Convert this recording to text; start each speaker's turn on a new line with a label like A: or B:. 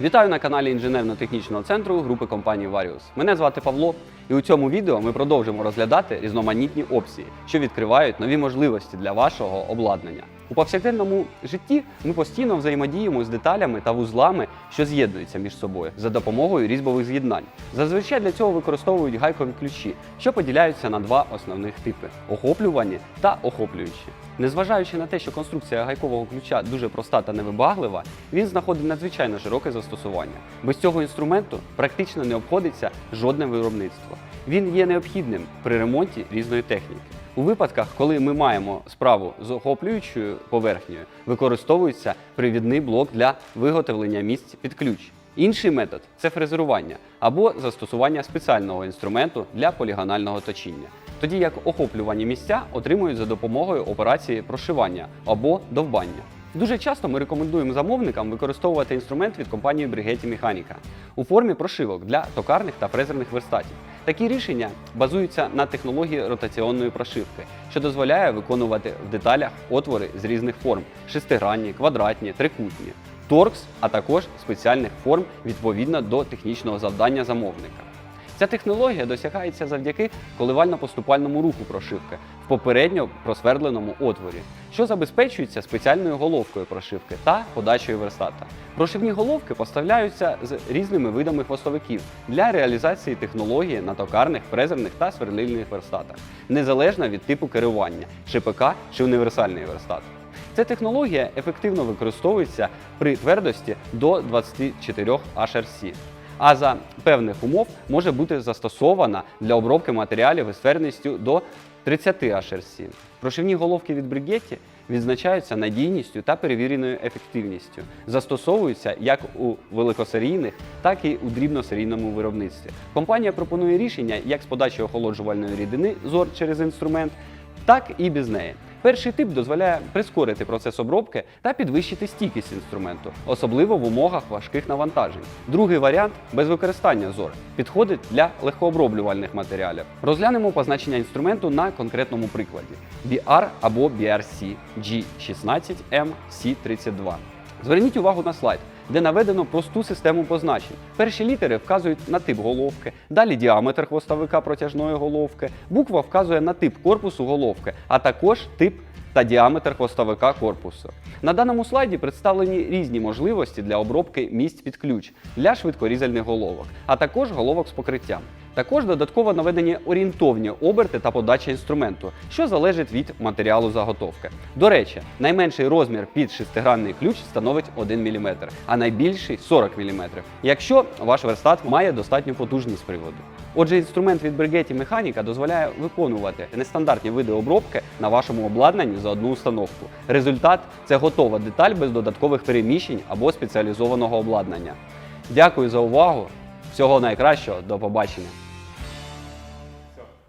A: Вітаю на каналі інженерно-технічного центру групи компанії Varius. Мене звати Павло, і у цьому відео ми продовжимо розглядати різноманітні опції, що відкривають нові можливості для вашого обладнання. У повсякденному житті ми постійно взаємодіємо з деталями та вузлами, що з'єднуються між собою за допомогою різьбових з'єднань. Зазвичай для цього використовують гайкові ключі, що поділяються на два основних типи охоплювані та охоплюючі. Незважаючи на те, що конструкція гайкового ключа дуже проста та невибаглива, він знаходить надзвичайно широке застосування. Без цього інструменту практично не обходиться жодне виробництво. Він є необхідним при ремонті різної техніки. У випадках, коли ми маємо справу з охоплюючою поверхнею, використовується привідний блок для виготовлення місць під ключ. Інший метод це фрезерування або застосування спеціального інструменту для полігонального точіння, тоді як охоплювані місця отримують за допомогою операції прошивання або довбання. Дуже часто ми рекомендуємо замовникам використовувати інструмент від компанії Бригеті Механіка у формі прошивок для токарних та фрезерних верстатів. Такі рішення базуються на технології ротаційної прошивки, що дозволяє виконувати в деталях отвори з різних форм шестигранні, квадратні, трикутні, торкс, а також спеціальних форм відповідно до технічного завдання замовника. Ця технологія досягається завдяки коливально-поступальному руху прошивки в попередньо просвердленому отворі, що забезпечується спеціальною головкою прошивки та подачею верстата. Прошивні головки поставляються з різними видами хвостовиків для реалізації технології на токарних, фрезерних та сверлильних верстатах, незалежно від типу керування ШПК чи універсальний верстат. Ця технологія ефективно використовується при твердості до 24 HRC, а за певних умов може бути застосована для обробки матеріалів із твердістю до 30 HRC. Прошивні головки від Бригетті відзначаються надійністю та перевіреною ефективністю, застосовуються як у великосерійних, так і у дрібносерійному виробництві. Компанія пропонує рішення як з подачі охолоджувальної рідини ЗОР через інструмент, так і без неї. Перший тип дозволяє прискорити процес обробки та підвищити стійкість інструменту, особливо в умовах важких навантажень. Другий варіант без використання ЗОР підходить для легкооброблювальних матеріалів. Розглянемо позначення інструменту на конкретному прикладі: BR або BRC G16M C32. Зверніть увагу на слайд, де наведено просту систему позначень. Перші літери вказують на тип головки, далі діаметр хвостовика протяжної головки, буква вказує на тип корпусу головки, а також тип та діаметр хвостовика корпусу. На даному слайді представлені різні можливості для обробки місць під ключ для швидкорізальних головок, а також головок з покриттям. Також додатково наведені орієнтовні оберти та подача інструменту, що залежить від матеріалу заготовки. До речі, найменший розмір під шестигранний ключ становить 1 мм, а найбільший 40 мм, якщо ваш верстат має достатню потужність приводу. Отже, інструмент від Бригеті Механіка дозволяє виконувати нестандартні види обробки на вашому обладнанні за одну установку. Результат це готова деталь без додаткових переміщень або спеціалізованого обладнання. Дякую за увагу! Всього найкращого, до побачення!